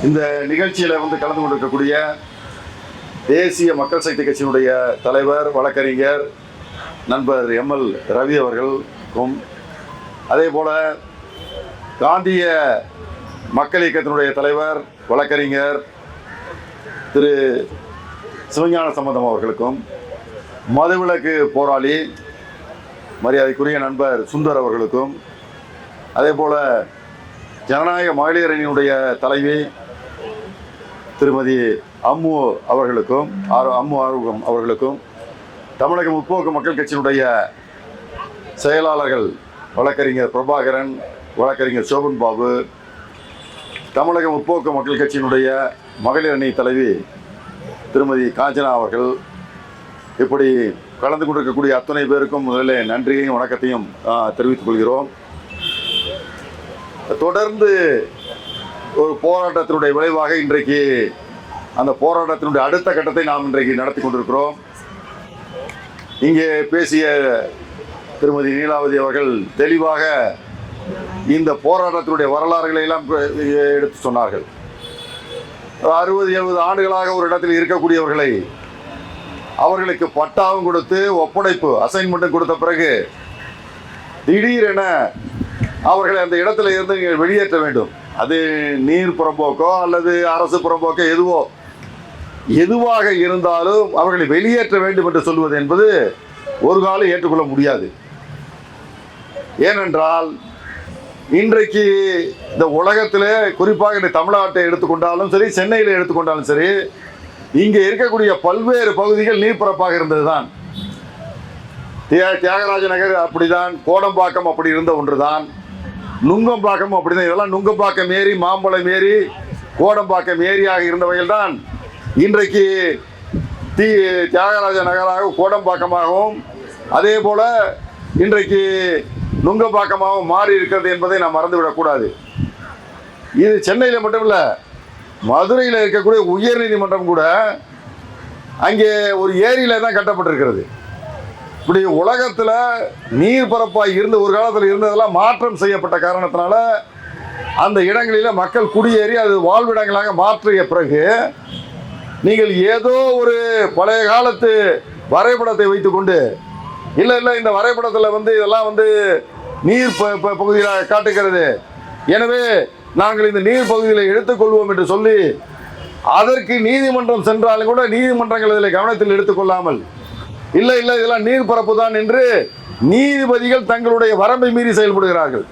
இந்த நிகழ்ச்சியில் வந்து கலந்து கொண்டிருக்கக்கூடிய தேசிய மக்கள் சக்தி கட்சியினுடைய தலைவர் வழக்கறிஞர் நண்பர் எம்எல் ரவி அவர்களுக்கும் அதே போல் காந்திய மக்கள் இயக்கத்தினுடைய தலைவர் வழக்கறிஞர் திரு சிவஞான சம்பந்தம் அவர்களுக்கும் மதுவிலக்கு போராளி மரியாதைக்குரிய நண்பர் சுந்தர் அவர்களுக்கும் அதே போல் ஜனநாயக மகளிர் அணியினுடைய தலைவி திருமதி அம்மு அவர்களுக்கும் ஆர் அம்மு ஆர்வம் அவர்களுக்கும் தமிழக முற்போக்கு மக்கள் கட்சியினுடைய செயலாளர்கள் வழக்கறிஞர் பிரபாகரன் வழக்கறிஞர் சோபன் பாபு தமிழக முற்போக்கு மக்கள் கட்சியினுடைய மகளிர் அணி தலைவி திருமதி காஞ்சனா அவர்கள் இப்படி கலந்து கொண்டிருக்கக்கூடிய அத்தனை பேருக்கும் முதலில் நன்றியையும் வணக்கத்தையும் தெரிவித்துக் கொள்கிறோம். தொடர்ந்து போராட்டத்தினுடைய விளைவாக இன்றைக்கு அந்த போராட்டத்தினுடைய அடுத்த கட்டத்தை நாம் இன்றைக்கு நடத்தி கொண்டிருக்கிறோம். இங்கே பேசிய திருமதி நீலாவதி அவர்கள் தெளிவாக இந்த போராட்டத்தினுடைய வரலாறுகளை எல்லாம் எடுத்து சொன்னார்கள். அறுபது எழுபது ஆண்டுகளாக ஒரு இடத்தில் இருக்கக்கூடியவர்களை அவர்களுக்கு பட்டாவும் கொடுத்து ஒப்படைப்பு அசைன்மெண்ட்டும் கொடுத்த பிறகு திடீரென அவர்களை அந்த இடத்துல இருந்து நீங்கள் வெளியேற்ற வேண்டும். அது நீர் புறம்போக்கோ அல்லது அரசு புறம்போக்கோ எதுவோ எதுவாக இருந்தாலும் அவர்களை வெளியேற்ற வேண்டும் என்று சொல்வது என்பது ஒரு காலம் ஏற்றுக்கொள்ள முடியாது. ஏனென்றால் இன்றைக்கு இந்த உலகத்தில் குறிப்பாக இந்த தமிழ்நாட்டை எடுத்துக்கொண்டாலும் சரி சென்னையில் எடுத்துக்கொண்டாலும் சரி இங்கே இருக்கக்கூடிய பல்வேறு பகுதிகள் நீர்ப்பரப்பாக இருந்ததுதான். தியா- தியாகராஜ நகர் அப்படிதான் கோடம்பாக்கம் அப்படி இருந்த ஒன்று தான் நுங்கம்பாக்கம் அப்படிதான். இதெல்லாம் நுங்கம்பாக்கம் ஏரி மாம்பழம் ஏரி கோடம்பாக்கம் ஏரியாக இருந்தவைகள்தான் இன்றைக்கு தி தியாகராஜ நகராக கோடம்பாக்கமாகவும் அதே போல இன்றைக்கு நுங்கம்பாக்கமாகவும் மாறி இருக்கிறது என்பதை நாம் மறந்துவிடக்கூடாது இது சென்னையில் மட்டும் இல்லை மதுரையில் இருக்கக்கூடிய உயர்நீதிமன்றம் கூட அங்கே ஒரு ஏரியில தான் கட்டப்பட்டிருக்கிறது. இப்படி உலகத்தில் நீர்ப்பரப்பாக இருந்து ஒரு காலத்தில் இருந்ததெல்லாம் மாற்றம் செய்யப்பட்ட காரணத்தினால அந்த இடங்களில் மக்கள் குடியேறி அது வாழ்விடங்களாக மாற்றிய பிறகு நீங்கள் ஏதோ ஒரு பழைய காலத்து வரைபடத்தை வைத்துக்கொண்டு இல்லை இல்லை இந்த வரைபடத்தில் வந்து இதெல்லாம் வந்து நீர் ப ப- பகுதியாக காட்டுகிறது. எனவே நாங்கள் இந்த நீர் பகுதியில் எடுத்துக்கொள்வோம் என்று சொல்லி அதற்கு நீதிமன்றம் சென்றாலும் கூட நீதிமன்றங்கள் இதில் கவனத்தில் எடுத்துக்கொள்ளாமல் இல்லை இல்லை இதெல்லாம் நீர் பரப்பு தான் என்று நீதிபதிகள் தங்களுடைய வரம்பை மீறி செயல்படுகிறார்கள்.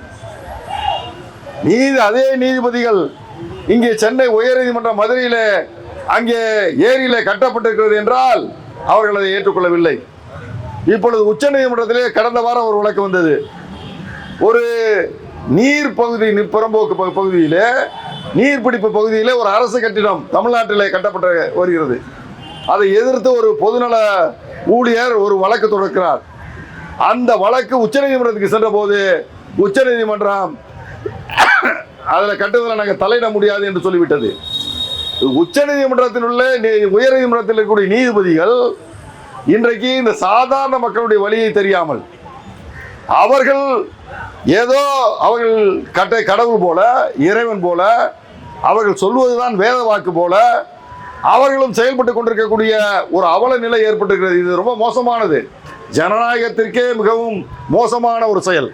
நீதி அதே நீதிபதிகள் இங்கே சென்னை உயர்நீதிமன்ற மதுரையில் அங்கே ஏரியில கட்டப்பட்டிருக்கிறது என்றால் அவர்கள் அதை ஏற்றுக்கொள்ளவில்லை. இப்பொழுது உச்ச நீதிமன்றத்திலே கடந்த வாரம் ஒரு வழக்கு வந்தது. ஒரு நீர் பகுதி புறம்போக்கு பகு- பகுதியிலே நீர்பிடிப்பு பகுதியிலே ஒரு அரசு கட்டிடம் தமிழ்நாட்டிலே கட்டப்பட்டு வருகிறது. அதை எதிர்த்து ஒரு பொதுநல ஊழியர் ஒரு வழக்கு தொடர்க்கிறார். அந்த வழக்கு உச்சநீதிமன்றத்துக்கு சென்ற போது உச்சநீதிமன்றம் அதில் கட்டுவதில் நாங்கள் தலையிட முடியாது என்று சொல்லிவிட்டது. உச்சநீதிமன்றத்தில் உள்ள நீ- உயர்நீதிமன்றத்தில் இருக்கக்கூடிய நீதிபதிகள் இன்றைக்கு இந்த சாதாரண மக்களுடைய வழியை தெரியாமல் அவர்கள் ஏதோ அவர்கள் கட்ட கடவுள் போல இறைவன் போல அவர்கள் சொல்வதுதான் வேத வாக்கு போல அவர்களும் செயல்பட்டு கொண்டிருக்கக்கூடிய ஒரு அவல நிலை ஏற்பட்டிருக்கிறது. இது ரொம்ப மோசமானது. ஜனநாயகத்திற்கே மிகவும் மோசமான ஒரு செயல்.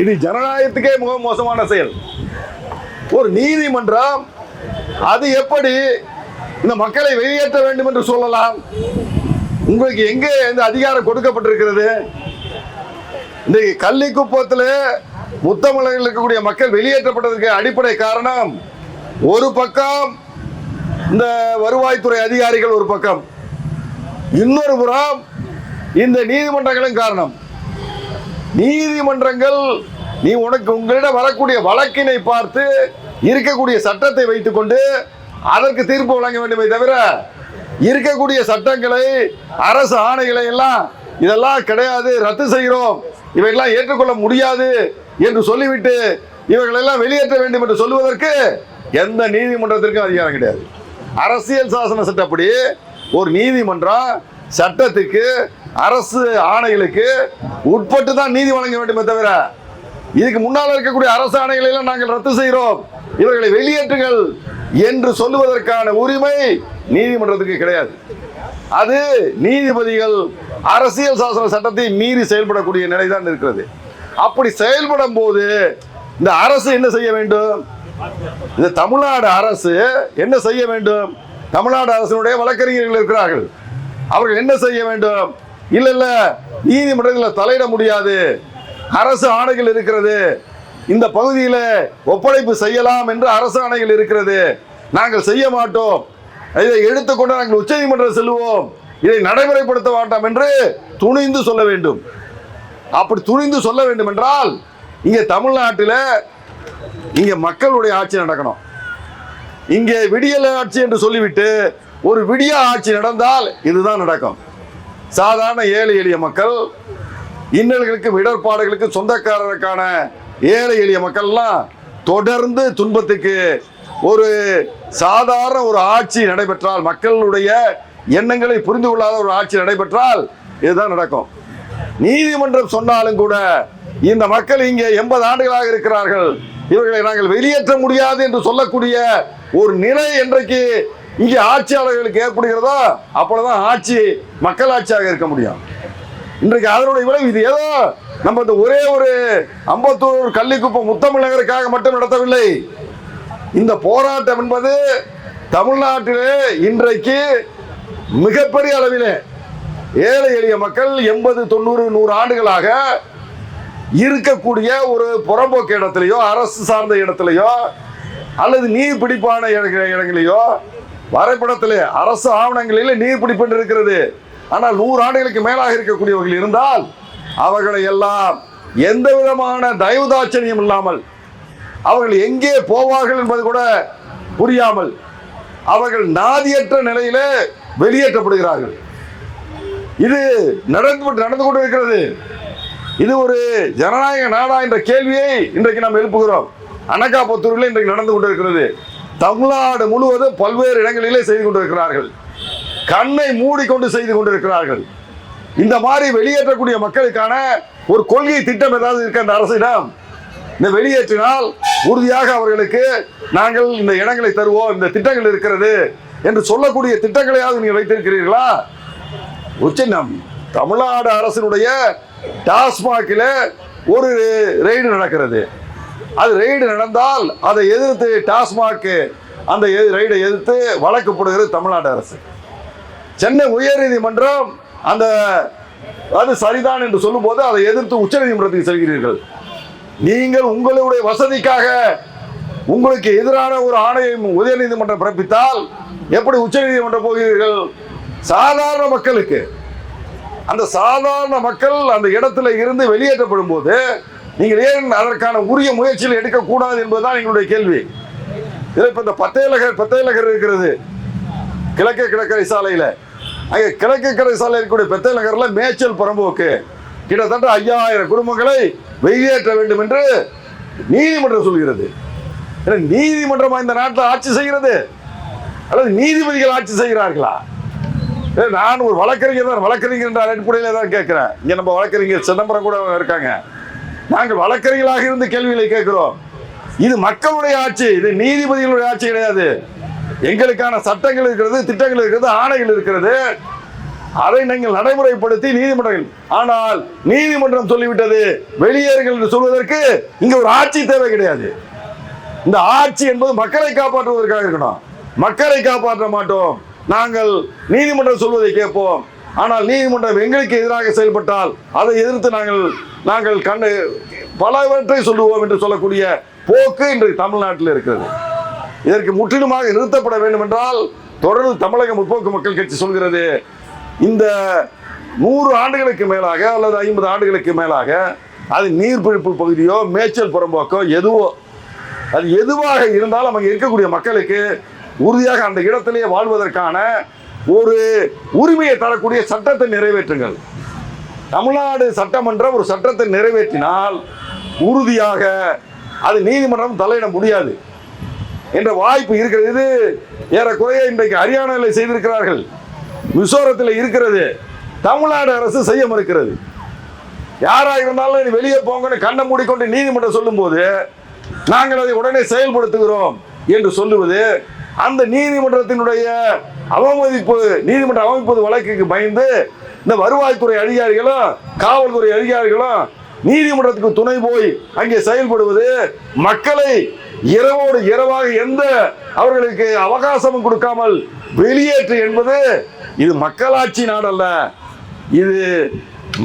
இது ஜனநாயகத்துக்கே மிகவும் மோசமான செயல். ஒரு நீதிமன்றம் அது எப்படி இந்த மக்களை வெளியேற்ற வேண்டும் என்று சொல்லலாம். உங்களுக்கு எங்கே இந்த அதிகாரம் கொடுக்கப்பட்டிருக்கிறது? இந்த கள்ளிக்குப்பத்தில் முத்தமிழர்கள் இருக்கக்கூடிய மக்கள் வெளியேற்றப்பட்டதற்கு அடிப்படை காரணம் ஒரு பக்கம் இந்த வருவாய்த்துறை அதிகாரிகள் ஒரு பக்கம். இன்னொரு புறம் இந்த நீதிமன்றங்களும் காரணம். நீதிமன்றங்கள் நீ உனக்கு உங்களிடம் வரக்கூடிய வழக்கினை பார்த்து இருக்கக்கூடிய சட்டத்தை வைத்துக்கொண்டு அதற்கு தீர்ப்பு வழங்க வேண்டுமே தவிர இருக்கக்கூடிய சட்டங்களை அரசு ஆணைகளை எல்லாம் இதெல்லாம் கிடையாது ரத்து செய்கிறோம். இவையெல்லாம் ஏற்றுக்கொள்ள முடியாது. என்று சொல்லிவிட்டு இவர்களெல்லாம் வெளியேற்ற வேண்டும் என்று சொல்லுவதற்கு எந்த நீதிமன்றத்திற்கும் அதிகாரம் கிடையாது. அரசியல் சாசன சட்டப்படி ஒரு நீதிமன்றம் சட்டத்துக்கு அரசு ஆணைகளுக்கு உட்பட்டு தான் நீதி வழங்க வேண்டுமே தவிர இதுக்கு முன்னால் இருக்கக்கூடிய அரசு ஆணைகளை எல்லாம் நாங்கள் ரத்து செய்கிறோம். இவர்களை வெளியேற்றுங்கள் என்று சொல்லுவதற்கான உரிமை நீதிமன்றத்துக்கு கிடையாது. அது நீதிபதிகள் அரசியல் சாசன சட்டத்தை மீறி செயல்படக்கூடிய நிலைதான் இருக்கிறது. அப்படி செயல்படும் போது இந்த அரசு என்ன செய்ய வேண்டும்? இந்த தமிழ்நாடு அரசு என்ன செய்ய வேண்டும்? தமிழ்நாடு அரசினுடைய வழக்கறிஞர்கள் இருக்கிறார்கள். அவர்கள் என்ன செய்ய வேண்டும்? இல்ல இல்ல நீதிமன்றத்தில் தலையிட முடியாது. அரசு ஆணைகள் இருக்கிறது. இந்த பகுதியில் ஒப்படைப்பு செய்யலாம் என்று அரசு ஆணைகள் இருக்கிறது. நாங்கள் செய்ய மாட்டோம். இதை எடுத்துக்கொண்டு நாங்கள் உச்சநீதிமன்றம் செல்வோம் இதை நடைமுறைப்படுத்த மாட்டோம் என்று துணிந்து சொல்ல வேண்டும். அப்படி துணிந்து சொல்ல வேண்டும் என்றால் இங்கே தமிழ்நாட்டில் இங்கே மக்களுடைய ஆட்சி நடக்கணும். இங்கே விடியல் ஆட்சி என்று சொல்லிவிட்டு ஒரு விடிய ஆட்சி நடந்தால் இதுதான் நடக்கும். சாதாரண ஏழை எளிய மக்கள் இன்னல்களுக்கும் இடர்பாடுகளுக்கும் சொந்தக்காரருக்கான ஏழை எளிய மக்கள்லாம் தொடர்ந்து துன்பத்துக்கு ஒரு சாதாரண ஒரு ஆட்சி நடைபெற்றால் மக்களுடைய எண்ணங்களை புரிந்து கொள்ளாத ஒரு ஆட்சி நடைபெற்றால் இதுதான் நடக்கும். நீதிமன்றம் சொன்னாலும் கூட இந்த மக்கள் இங்கே எண்பது ஆண்டுகளாக இருக்கிறார்கள். இவர்களை நாங்கள் வெளியேற்ற முடியாது என்று சொல்லக்கூடிய ஒரு நிலை என்றைக்கு இங்கே ஆட்சியாளர்களுக்கு ஏற்படுகிறதோ அப்பொழுதுதான் ஆட்சி மக்களாட்சியாக இருக்க முடியும். இன்றைக்கு அதனுடைய விளைவு இது. ஏதோ நம்ம இந்த ஒரே ஒரு அம்பத்தூர் கள்ளிக்குப்பம் முத்தமிழ் நகருக்காக மட்டும் நடத்தவில்லை. இந்த போராட்டம் என்பது தமிழ்நாட்டிலே இன்றைக்கு மிகப்பெரிய அளவிலே ஏழை எளிய மக்கள் எண்பது தொண்ணூறு நூறு ஆண்டுகளாக இருக்கக்கூடிய ஒரு புறம்போக்கு இடத்துலையோ அரசு சார்ந்த இடத்துலையோ அல்லது நீர் பிடிப்பான இடங்களிலேயோ இடங்களையோ அரசு ஆவணங்களிலே நீர் பிடிப்புன்னு இருக்கிறது. ஆனால் நூறு ஆண்டுகளுக்கு மேலாக இருக்கக்கூடியவர்கள் இருந்தால் அவர்களை எல்லாம் எந்த விதமான தயவுதாட்சணியம் இல்லாமல் அவர்கள் எங்கே போவார்கள் என்பது கூட புரியாமல் அவர்கள் நாதியற்ற நிலையிலே வெளியேற்றப்படுகிறார்கள். இது நடந்து நடந்து கொண்டு இருக்கிறது இது ஒரு ஜனநாயக நாடா என்ற கேள்வியை இன்றைக்கு நாம் எழுப்புகிறோம். அனகாபத்தூரில் இன்றைக்கு நடந்து கொண்டிருக்கிறது. தமிழ்நாடு முழுவதும் பல்வேறு இடங்களிலே செய்து கொண்டிருக்கிறார்கள். கண்ணை மூடிக்கொண்டு செய்து கொண்டிருக்கிறார்கள். இந்த மாதிரி வெளியேற்றக்கூடிய மக்களுக்கான ஒரு கொள்கை திட்டம் ஏதாவது இருக்க அந்த அரசிடம்? இந்த வெளியேற்றினால் உறுதியாக அவர்களுக்கு நாங்கள் இந்த இடங்களை தருவோம் இந்த திட்டங்கள் இருக்கிறது என்று சொல்லக்கூடிய திட்டங்களையாவது நீங்கள் வைத்திருக்கிறீர்களா? உச்சின்னம். தமிழ்நாடு அரசினுடைய டாஸ்மாகில் ஒரு ரெய்டு நடக்கிறது. அது ரெய்டு நடந்தால் அதை எதிர்த்து டாஸ்மாக் அந்த ரெய்டை எதிர்த்து வழக்கு போடுகிறது தமிழ்நாடு அரசு. சென்னை உயர்நீதிமன்றம் அந்த அது சரிதான் என்று சொல்லும்போது அதை எதிர்த்து உச்சநீதிமன்றத்துக்கு செல்கிறீர்கள். நீங்கள் உங்களுடைய வசதிக்காக உங்களுக்கு எதிரான ஒரு ஆணையை உயர்நீதிமன்றம் பிறப்பித்தால் எப்படி உச்சநீதிமன்றம் போகிறீர்கள்? சாதாரண மக்களுக்கு. அந்த சாதாரண மக்கள் அந்த இடத்துல இருந்து வெளியேற்றப்படும் போது நீங்கள் ஏன் அதற்கான உரிய முயற்சியில் எடுக்கக்கூடாது என்பதுதான் எங்களுடைய கேள்வி. இதில் இப்போ இந்த பத்தேலகர் பத்தேலகர் இருக்கிறது. கிழக்கு கிழக்கரை சாலையில். அங்கே கிழக்கு கடற்கரை சாலையில் இருக்கக்கூடிய பெத்தல் மேய்ச்சல் புறம்போக்கு. கிட்டத்தட்ட ஐயாயிரம் குடும்பங்களை வெளியேற்ற வேண்டும் என்று நீதிமன்றம் சொல்கிறது. ஏன்னா, நீதிமன்றமா இந்த நாட்டில் ஆட்சி செய்கிறது? அல்லது நீதிபதிகள் ஆட்சி செய்கிறார்களா? நான் ஒரு வழக்கறிஞர் தான். வழக்கறிஞர் என்ற அடிப்படையில் தான் கேட்கிறேன். இங்கே நம்ம வழக்கறிஞர் சிதம்பரம் கூட இருக்காங்க. நாங்கள் வழக்கறிஞர்களாக இருந்து கேள்விகளை கேட்கிறோம். இது மக்களுடைய ஆட்சி. இது நீதிபதிகளுடைய ஆட்சி கிடையாது. எங்களுக்கான சட்டங்கள் இருக்கிறது திட்டங்கள் இருக்கிறது ஆணைகள் இருக்கிறது. அதை நீங்கள் நடைமுறைப்படுத்தி நீதிமன்றங்கள். ஆனால் நீதிமன்றம் சொல்லிவிட்டது. வெளியேறுகள் என்று சொல்வதற்கு இங்க ஒரு ஆட்சி தேவை கிடையாது. இந்த ஆட்சி என்பது மக்களை காப்பாற்றுவதற்காக இருக்கணும். மக்களை காப்பாற்ற மாட்டோம். நாங்கள் நீதிமன்றம் சொல்வதை கேட்போம். ஆனால் நீதிமன்றம் எங்களுக்கு எதிராக செயல்பட்டால் அதை எதிர்த்து நாங்கள் நாங்கள் கண்டு பலவற்றை சொல்லுவோம் என்று சொல்லக்கூடிய போக்கு இன்றைக்கு தமிழ்நாட்டில் இருக்கிறது. இதற்கு முற்றிலுமாக நிறுத்தப்பட வேண்டும் என்றால் தொடர்ந்து தமிழக முற்போக்கு மக்கள் கட்சி சொல்கிறது இந்த நூறு ஆண்டுகளுக்கு மேலாக அல்லது ஐம்பது ஆண்டுகளுக்கு மேலாக அது நீர்பிடிப்பு பகுதியோ மேய்ச்சல் புறம்போக்கோ எதுவோ அது எதுவாக இருந்தாலும் அங்கே இருக்கக்கூடிய மக்களுக்கு உறுதியாக அந்த இடத்திலேயே வாழ்வதற்கான ஒரு உரிமையை தரக்கூடிய சட்டத்தை நிறைவேற்றுங்கள். தமிழ்நாடு சட்டமன்றம் ஒரு சட்டத்தை நிறைவேற்றினால் உறுதியாக அது நீதிமன்றம் தலையிட முடியாது. என்ற வாய்ப்பு இருக்கிறது. இது ஏறக்குறைய இன்றைக்கு ஹரியானாவில் செய்திருக்கிறார்கள். மிசோரத்தில் இருக்கிறது. தமிழ்நாடு அரசு செய்ய மறுக்கிறது. யாராக இருந்தாலும் நீ வெளியே போங்கன்னு கண்ணை மூடிக்கொண்டு நீதிமன்றம் சொல்லும்போது நாங்கள் அதை உடனே செயல்படுத்துகிறோம் என்று சொல்லுவது அந்த நீதிமன்றத்தினுடைய அவமதிப்பு நீதிமன்ற அவமதிப்பது வழக்குக்கு பயந்து இந்த வருவாய்த்துறை அதிகாரிகளும் காவல்துறை அதிகாரிகளும் நீதிமன்றத்துக்கு துணை போய் அங்கே செயல்படுவது மக்களை இரவோடு இரவாக எந்த அவர்களுக்கு அவகாசமும் கொடுக்காமல் வெளியேற்று என்பது இது மக்களாட்சி நாடல்ல. இது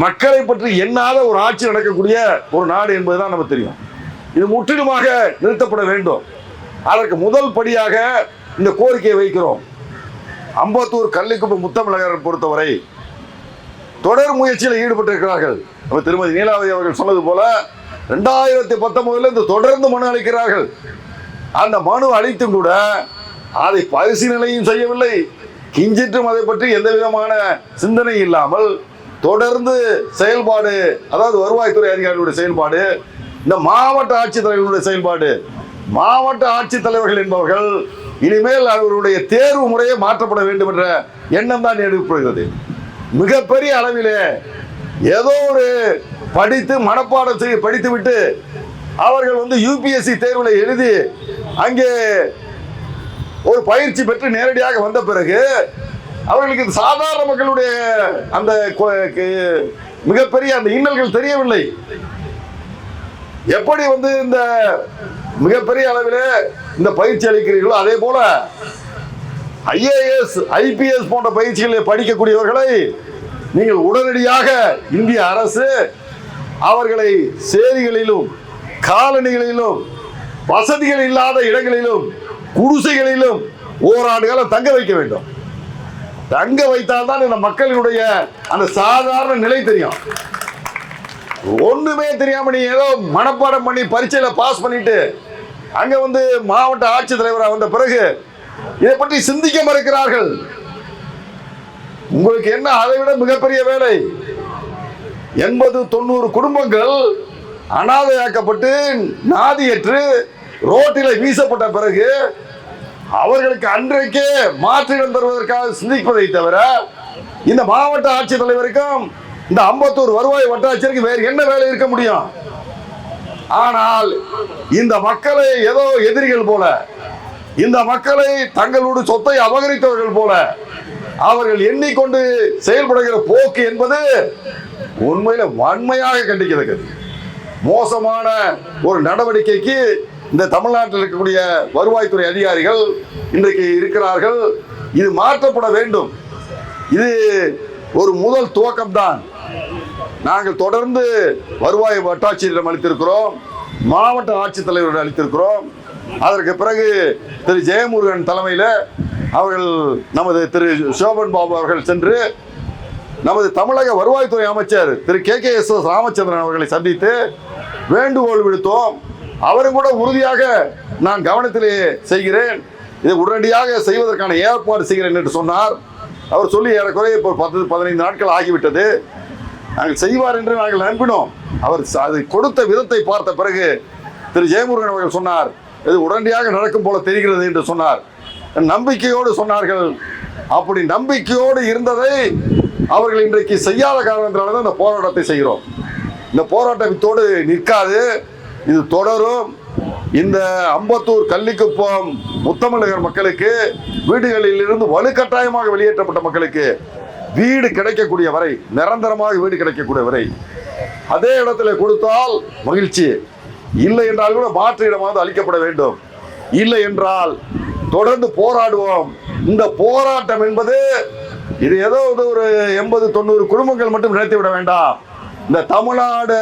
மக்களை பற்றி எண்ணாத ஒரு ஆட்சி நடக்கக்கூடிய ஒரு நாடு என்பதுதான் நமக்கு தெரியும். இது முற்றிலுமாக நிறுத்தப்பட வேண்டும். அதற்கு முதல் படியாக இந்த கோரிக்கையை வைக்கிறோம். அம்பத்தூர் கள்ளிக்குப்பம் முத்தமிழகர் பொறுத்தவரை தொடர் முயற்சியில் ஈடுபட்டிருக்கிறார்கள். நம்ம திருமதி நீலாவதி அவர்கள் சொன்னது போல ரெண்டாயிரத்தி பத்தொன்பதுல இந்த தொடர்ந்து மனு அளிக்கிறார்கள். அந்த மனு அளித்தும் கூட அதை பரிசீலனையும் செய்யவில்லை. கிஞ்சிட்டும் அதை பற்றி எந்த விதமான சிந்தனை இல்லாமல் தொடர்ந்து செயல்பாடு அதாவது வருவாய்த்துறை அதிகாரிகளுடைய செயல்பாடு இந்த மாவட்ட ஆட்சித்தலைவர்களுடைய செயல்பாடு மாவட்ட ஆட்சித்தலைவர்கள் என்பவர்கள் இனிமேல் அவருடைய தேர்வு முறையே மாற்றப்பட வேண்டும் என்ற எண்ணம் தான் எழுப்பப்படுகிறது மிகப்பெரிய அளவிலே ஏதோ ஒரு படித்து மனப்பாடம் செய்ய படித்து விட்டு அவர்கள் வந்து யூபிஎஸ்சி தேர்வில் எழுதி அங்கே ஒரு பயிற்சி பெற்று நேரடியாக வந்த பிறகு அவர்களுக்கு இந்த சாதாரண மக்களுடைய அந்த மிகப்பெரிய அந்த இன்னல்கள் தெரியவில்லை. எப்படி வந்து இந்த மிகப்பெரிய அளவிலே இந்த பயிற்சி அளிக்கிறீர்களோ அதே போல ஐஏஎஸ் ஐபிஎஸ் போன்ற பயிற்சிகளில் படிக்கக்கூடியவர்களை நீங்கள் உடனடியாக இந்திய அரசு அவர்களை சேரிகளிலும் காலனிகளிலும் வசதிகள் இல்லாத இடங்களிலும் குடிசைகளிலும் ஓராண்டு காலம் தங்க வைக்க வேண்டும். தங்க வைத்தால்தான் இந்த மக்களினுடைய அந்த சாதாரண நிலை தெரியும். ஒண்ணுமே தெரியாம நீ ஏதோ மனப்பாடம் பண்ணி பரீட்சையில பாஸ் பண்ணிட்டு அங்க வந்து மாவட்ட ஆட்சித்தலைவராக வந்த பிறகு இதை பற்றி சிந்திக்க மறுக்கிறார்கள். உங்களுக்கு என்ன அதை விட மிகப்பெரிய வேலை? எண்பது தொண்ணூறு குடும்பங்கள் அனாதையாக்கப்பட்டு நாதியற்று ரோட்டில் வீசப்பட்ட பிறகு அவர்களுக்கு அன்றைக்கே மாற்றிடம் தருவதற்காக சிந்திப்பதை தவிர இந்த மாவட்ட ஆட்சித்தலைவருக்கும் இந்த அம்பத்தூர் வருவாய் வட்டாட்சியருக்கு வேறு என்ன வேலை இருக்க முடியும்? ஆனால் இந்த மக்களை ஏதோ எதிரிகள் போல இந்த மக்களை தங்களோட சொத்தை அபகரித்தவர்கள் போல அவர்கள் எண்ணிக்கொண்டு செயல்படுகிற போக்கு என்பது உண்மையில வன்மையாக கண்டிக்கிறது மோசமான ஒரு நடவடிக்கைக்கு இந்த தமிழ்நாட்டில் இருக்கக்கூடிய வருவாய்த்துறை அதிகாரிகள் இன்றைக்கு இருக்கிறார்கள். இது மாற்றப்பட வேண்டும். இது ஒரு முதல் துவக்கம்தான். நாங்கள் தொடர்ந்து வருவாய் வட்டாட்சியரிடம் அளித்திருக்கிறோம் மாவட்ட ஆட்சித்தலைவரிடம் அளித்திருக்கிறோம். அதற்கு பிறகு திரு ஜெயமுருகன் தலைமையில் அவர்கள் நமது திரு சோபன் பாபு அவர்கள் சென்று நமது தமிழக வருவாய்த்துறை அமைச்சர் திரு K K S S Ramachandran அவர்களை சந்தித்து வேண்டுகோள் விடுத்தோம். அவரும் கூட உறுதியாக நான் கவனத்திலே செய்கிறேன். இதை உடனடியாக செய்வதற்கான ஏற்பாடு செய்கிறேன் என்று சொன்னார். அவர் சொல்லி ஏறக்குறைய இப்போ பத்து பதினைந்து நாட்கள் ஆகிவிட்டது. நாங்கள் செய்வார் என்று நாங்கள் நம்பினோம். அவர் அது கொடுத்த விதத்தை பார்த்த பிறகு திரு ஜெயமுருகன் அவர்கள் சொன்னார் இது உடனடியாக நடக்கும் போல தெரிகிறது என்று சொன்னார். நம்பிக்கையோடு சொன்னார்கள். அப்படி நம்பிக்கையோடு இருந்ததை அவர்கள் இன்றைக்கு செய்யாத காரணத்தினால தான் இந்த போராட்டத்தை செய்கிறோம். இந்த போராட்டம் இத்தோடு நிற்காது. இது தொடரும். இந்த அம்பத்தூர் கள்ளிக்குப்பம் முத்தமிழகர் மக்களுக்கு வீடுகளில் இருந்து வலுக்கட்டாயமாக வெளியேற்றப்பட்ட மக்களுக்கு வீடு கிடைக்கக்கூடிய வரை நிரந்தரமாக வீடு கிடைக்கக்கூடிய வரை அதே இடத்துல கொடுத்தால் மகிழ்ச்சி. இல்லை என்றால் கூட மாற்று இடமாவது அளிக்கப்பட வேண்டும். இல்லை என்றால் தொடர்ந்து போராடுவோம். இந்த போராட்டம் என்பது இது ஏதோ ஒரு எண்பது தொண்ணூறு குடும்பங்கள் மட்டும் நினைத்து விட வேண்டாம். இந்த தமிழ்நாடு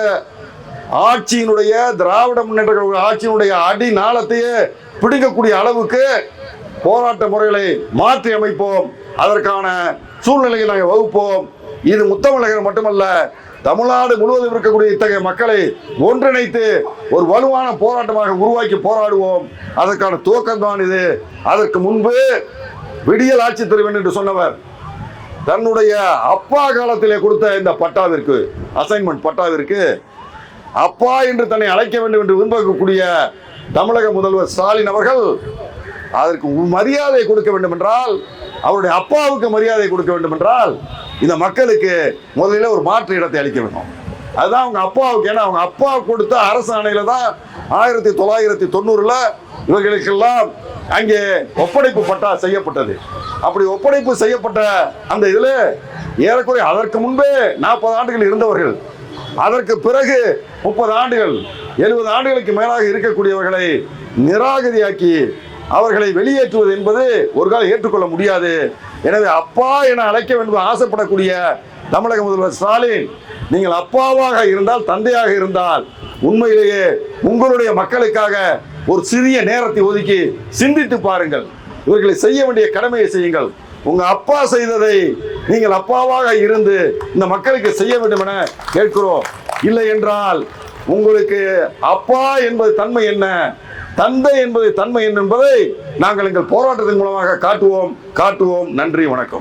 ஆட்சியினுடைய திராவிட முன்னேற்ற ஆட்சியினுடைய அடி நாளத்தையே பிடிக்கக்கூடிய அளவுக்கு போராட்ட முறைகளை மாற்றி அமைப்போம். அதற்கான சூழ்நிலையை நாங்கள் வகுப்போம். இது முத்தமிழகர் மட்டுமல்ல தமிழ்நாடு முழுவதும் இருக்கக்கூடிய இத்தகைய மக்களை ஒன்றிணைத்து ஒரு வலுவான போராட்டமாக உருவாக்கி போராடுவோம். அதற்கான துவக்கம்தான் இது. அதற்கு முன்பு விடியல் ஆட்சி தருவேன் என்று சொன்னவர் தன்னுடைய அப்பா காலத்திலே கொடுத்த இந்த பட்டாவிற்கு அசைன்மெண்ட் பட்டாவிற்கு அப்பா என்று தன்னை அழைக்க வேண்டும் என்று விரும்பக்கூடிய தமிழக முதல்வர் ஸ்டாலின் அவர்கள் அதற்கு மரியாதை கொடுக்க வேண்டும் என்றால் அவருடைய அப்பாவுக்கு மரியாதை கொடுக்க வேண்டும் என்றால் இந்த மக்களுக்கு முதலில் ஒரு மாற்று இடத்தை அளிக்க வேண்டும். அதுதான் அவங்க அப்பாவுக்கு ஏன்னா அவங்க அப்பா கொடுத்த அரசாணையில தான் ஆயிரத்தி தொள்ளாயிரத்தி தொண்ணூறுல இவர்களுக்கெல்லாம் அங்கே ஒப்படைப்பு பட்டா செய்யப்பட்டது. அப்படி ஒப்படைப்பு செய்யப்பட்ட அந்த இதில் ஏறக்குறைய அதற்கு முன்பே நாற்பது ஆண்டுகள் இருந்தவர்கள். அதற்கு பிறகு முப்பது ஆண்டுகள் எழுபது ஆண்டுகளுக்கு மேலாக இருக்கக்கூடியவர்களை நிராகதியாக்கி அவர்களை வெளியேற்றுவது என்பது ஒரு காலம் ஏற்றுக்கொள்ள முடியாது. எனவே அப்பா என அழைக்க வேண்டும் ஆசைப்படக்கூடிய தமிழக முதல்வர் ஸ்டாலின் நீங்கள் அப்பாவாக இருந்தால் தந்தையாக இருந்தால் உண்மையிலேயே உங்களுடைய மக்களுக்காக ஒரு சிறிய நேரத்தை ஒதுக்கி சிந்தித்து பாருங்கள். இவர்களை செய்ய வேண்டிய கடமையை செய்யுங்கள். உங்க அப்பா செய்ததை நீங்கள் அப்பாவாக இருந்து இந்த மக்களுக்கு செய்ய வேண்டும் என கேட்கிறோம். இல்லை என்றால் உங்களுக்கு அப்பா என்பது தன்மை என்ன? தந்தை என்பது தன்மை என்பதை நாங்கள் எங்கள் போராட்டத்தின் மூலமாக காட்டுவோம். காட்டுவோம். நன்றி வணக்கம்.